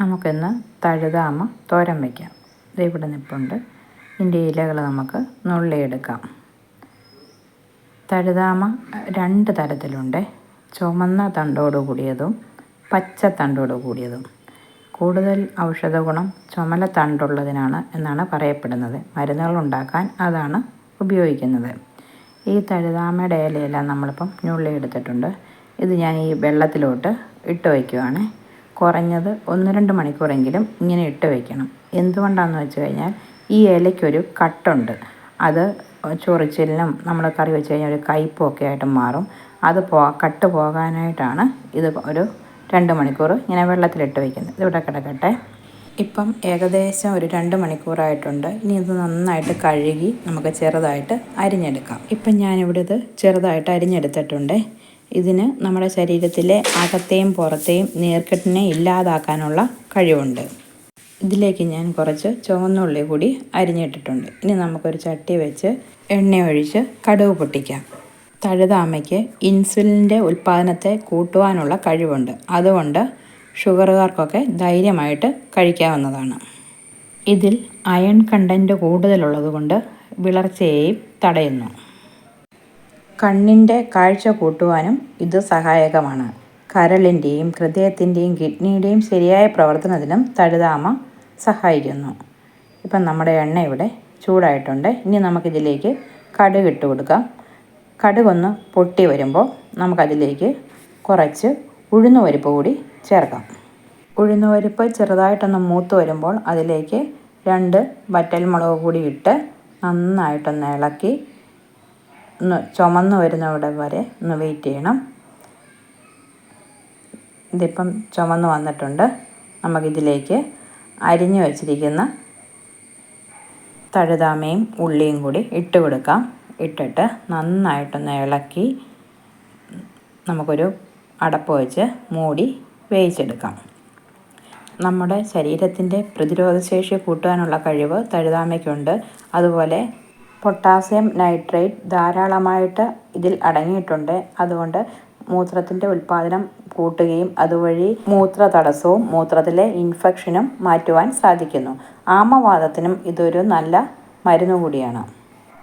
നമുക്കിന്ന് തഴുതാമ തോരൻ വയ്ക്കാം. ഇവിടെ നിൽപ്പുണ്ട് ഇതിന്റെ ഇലകൾ നമുക്ക് നുള്ളിയെടുക്കാം. തഴുതാമ രണ്ട് തരത്തിലുണ്ട്. ചുമന്ന തണ്ടോട് കൂടിയതും പച്ച തണ്ടോട് കൂടിയതും. കൂടുതൽ ഔഷധ ഗുണം ചുമല തണ്ടുള്ളതിനാണ് എന്നാണ് പറയപ്പെടുന്നത്. മരുന്നുകൾ ഉണ്ടാക്കാൻ അതാണ് ഉപയോഗിക്കുന്നത്. ഈ തഴുതാമയുടെ ഇലയെല്ലാം നമ്മളിപ്പം ഞുള്ളി എടുത്തിട്ടുണ്ട് ഇത് ഞാൻ ഈ വെള്ളത്തിലോട്ട് ഇട്ട് വയ്ക്കുവാണ്. കുറഞ്ഞത് ഒന്ന് രണ്ട് മണിക്കൂറെങ്കിലും ഇങ്ങനെ ഇട്ട് വയ്ക്കണം എന്തുകൊണ്ടാണെന്ന് വെച്ച് കഴിഞ്ഞാൽ ഈ ഇലയ്ക്കൊരു കട്ടുണ്ട്. അത് ചൊറിച്ചിലിനും നമ്മൾ കറി വെച്ച് കഴിഞ്ഞാൽ ഒരു കയ്പും ഒക്കെ ആയിട്ട് മാറും. അത് പോ കട്ട് പോകാനായിട്ടാണ് ഇത് ഒരു രണ്ട് മണിക്കൂർ ഇങ്ങനെ വെള്ളത്തിലിട്ട് വയ്ക്കുന്നത് ഇതിവിടെ കിടക്കട്ടെ. ഇപ്പം ഏകദേശം ഒരു രണ്ട് മണിക്കൂറായിട്ടുണ്ട്. ഇനി ഇത് നന്നായിട്ട് കഴുകി നമുക്ക് ചെറുതായിട്ട് അരിഞ്ഞെടുക്കാം. ഇപ്പം ഞാനിവിടെ ഇത് ചെറുതായിട്ട് അരിഞ്ഞെടുത്തിട്ടുണ്ട്. ഇതിന് നമ്മുടെ ശരീരത്തിലെ അകത്തെയും പുറത്തെയും നീർക്കെട്ടിനെ ഇല്ലാതാക്കാനുള്ള കഴിവുണ്ട്. ഇതിലേക്ക് ഞാൻ കുറച്ച് ചുവന്നുള്ളി കൂടി അരിഞ്ഞിട്ടിട്ടുണ്ട്. ഇനി നമുക്കൊരു ചട്ടി വെച്ച് എണ്ണ ഒഴിച്ച് കടുക് പൊട്ടിക്കാം. തഴുതാമയ്ക്ക് ഇൻസുലിന്റെ ഉൽപ്പാദനത്തെ കൂട്ടുവാനുള്ള കഴിവുണ്ട്. അതുകൊണ്ട് ഷുഗറുകാർക്കൊക്കെ ധൈര്യമായിട്ട് കഴിക്കാവുന്നതാണ്. ഇതിൽ അയൺ കണ്ടന്റ് കൂടുതലുള്ളതുകൊണ്ട് വിളർച്ചയെയും തടയുന്നു. കണ്ണിന്റെ കാഴ്ച കൂട്ടുവാനും ഇത് സഹായകമാണ്. കരളിന്റെയും ഹൃദയത്തിന്റെയും കിഡ്നിയുടെയും ശരിയായ പ്രവർത്തനത്തിനും തഴുതാമ സഹായിക്കുന്നു. ഇപ്പം നമ്മുടെ എണ്ണ ഇവിടെ ചൂടായിട്ടുണ്ട്. ഇനി നമുക്കിതിലേക്ക് കടുക് ഇട്ട് കൊടുക്കാം. കടുകൊന്ന് പൊട്ടി വരുമ്പോൾ നമുക്കതിലേക്ക് കുറച്ച് ഉഴുന്നുപരിപ്പ് കൂടി ചേർക്കാം. ഉഴുന്നുപരിപ്പ് ചെറുതായിട്ടൊന്ന് മൂത്ത് വരുമ്പോൾ അതിലേക്ക് രണ്ട് വറ്റൽമുളക് കൂടി ഇട്ട് നന്നായിട്ടൊന്ന് ഇളക്കി ഒന്ന് ചുമന്ന് വരുന്നവിടെ വരെ ഒന്ന് വെയിറ്റ് ചെയ്യണം. ഇതിപ്പം ചുമന്ന് വന്നിട്ടുണ്ട്. നമുക്കിതിലേക്ക് അരിഞ്ഞു വച്ചിരിക്കുന്ന തഴുതാമയും ഉള്ളിയും കൂടി ഇട്ട് കൊടുക്കാം. ഇട്ടിട്ട് നന്നായിട്ടൊന്ന് ഇളക്കി നമുക്കൊരു അടപ്പ് വെച്ച് മൂടി വേവിച്ചെടുക്കാം. നമ്മുടെ ശരീരത്തിന്റെ പ്രതിരോധശേഷി കൂട്ടുവാനുള്ള കഴിവ് തഴുതാമയ്ക്കുണ്ട്. അതുപോലെ പൊട്ടാസ്യം നൈട്രേറ്റ് ധാരാളമായിട്ട് ഇതിൽ അടങ്ങിയിട്ടുണ്ട്. അതുകൊണ്ട് മൂത്രത്തിന്റെ ഉൽപ്പാദനം കൂട്ടുകയും അതുവഴി മൂത്ര തടസ്സവും മൂത്രത്തിലെ ഇൻഫെക്ഷനും മാറ്റുവാൻ സാധിക്കുന്നു. ആമവാദത്തിനും ഇതൊരു നല്ല മരുന്ന് കൂടിയാണ്.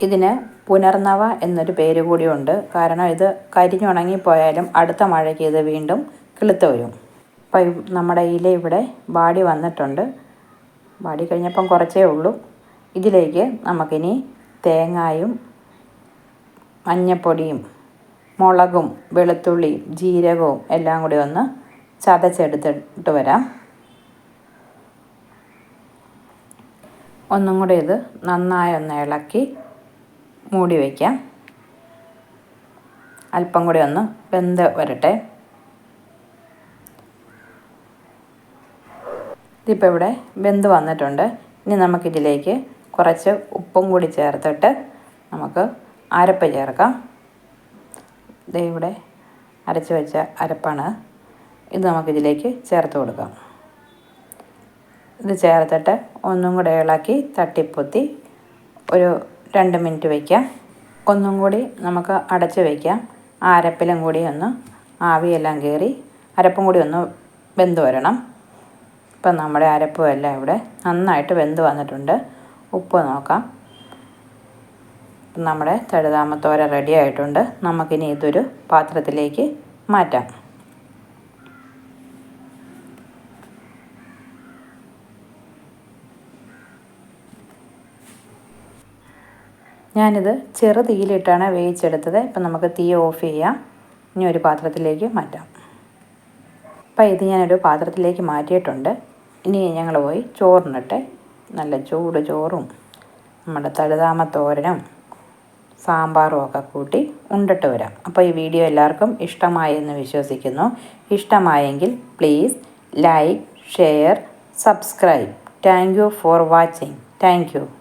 ഇതിന് പുനർനവ എന്നൊരു പേര് കൂടിയുണ്ട്. കാരണം ഇത് കരിഞ്ഞുണങ്ങിപ്പോയാലും അടുത്ത മഴയ്ക്ക് ഇത് വീണ്ടും കിളുത്ത് വരും. ഇപ്പം നമ്മുടെ ഇല ഇവിടെ വാടി വന്നിട്ടുണ്ട്. വാടി കഴിഞ്ഞപ്പം കുറച്ചേ ഉള്ളൂ. ഇതിലേക്ക് നമുക്കിനി തേങ്ങായും മഞ്ഞപ്പൊടിയും മുളകും വെളുത്തുള്ളിയും ജീരകവും എല്ലാം കൂടി ഒന്ന് ചതച്ചെടുത്തിട്ട് വരാം. ഒന്നും കൂടി ഇത് നന്നായി ഒന്ന് ഇളക്കി മൂടി വയ്ക്കാം. അല്പം കൂടി ഒന്ന് വെന്ത് വരട്ടെ. ഇതിപ്പോൾ ഇവിടെ വെന്ത് വന്നിട്ടുണ്ട്. ഇനി നമുക്കിതിലേക്ക് കുറച്ച് ഉപ്പും കൂടി ചേർത്തിട്ട് നമുക്ക് അരപ്പ് ചേർക്കാം. ദേ ഇവിടെ അരച്ച് വെച്ച അരപ്പാണ്. ഇത് നമുക്കിതിലേക്ക് ചേർത്ത് കൊടുക്കാം. ഇത് ചേർത്തിട്ട് ഒന്നും കൂടെ ഇളക്കി തട്ടിപ്പൊത്തി ഒരു രണ്ട് മിനിറ്റ് വയ്ക്കാം ഒന്നും കൂടി നമുക്ക് അടച്ച് വയ്ക്കാം ആ അരപ്പിലും കൂടി ഒന്ന് ആവിയെല്ലാം കയറി അരപ്പും കൂടി ഒന്ന് വെന്ത് വരണം. ഇപ്പം നമ്മുടെ അരപ്പും എല്ലാം ഇവിടെ നന്നായിട്ട് വെന്ത് വന്നിട്ടുണ്ട്. ഉപ്പ് നോക്കാം. നമ്മുടെ തഴുതാമത്തോര റെഡി ആയിട്ടുണ്ട്. നമുക്കിനി ഇതൊരു പാത്രത്തിലേക്ക് മാറ്റാം. ഞാനിത് ചെറു തീയിലിട്ടാണ് വേവിച്ചെടുത്തത്. ഇപ്പം നമുക്ക് തീ ഓഫ് ചെയ്യാം. ഇനി ഒരു പാത്രത്തിലേക്ക് മാറ്റാം. അപ്പം ഇത് ഞാനൊരു പാത്രത്തിലേക്ക് മാറ്റിയിട്ടുണ്ട്. ഇനി ഞങ്ങൾ പോയി ചോറിനിട്ട് നല്ല ചൂട് ചോറും നമ്മുടെ തഴുതാമ തോരനും സാമ്പാറും ഒക്കെ കൂട്ടി ഉണ്ടിട്ട് വരാം. അപ്പോൾ ഈ വീഡിയോ എല്ലാവർക്കും ഇഷ്ടമായി എന്ന് വിശ്വസിക്കുന്നു. ഇഷ്ടമായെങ്കിൽ please like share subscribe. Thank you for watching. Thank you.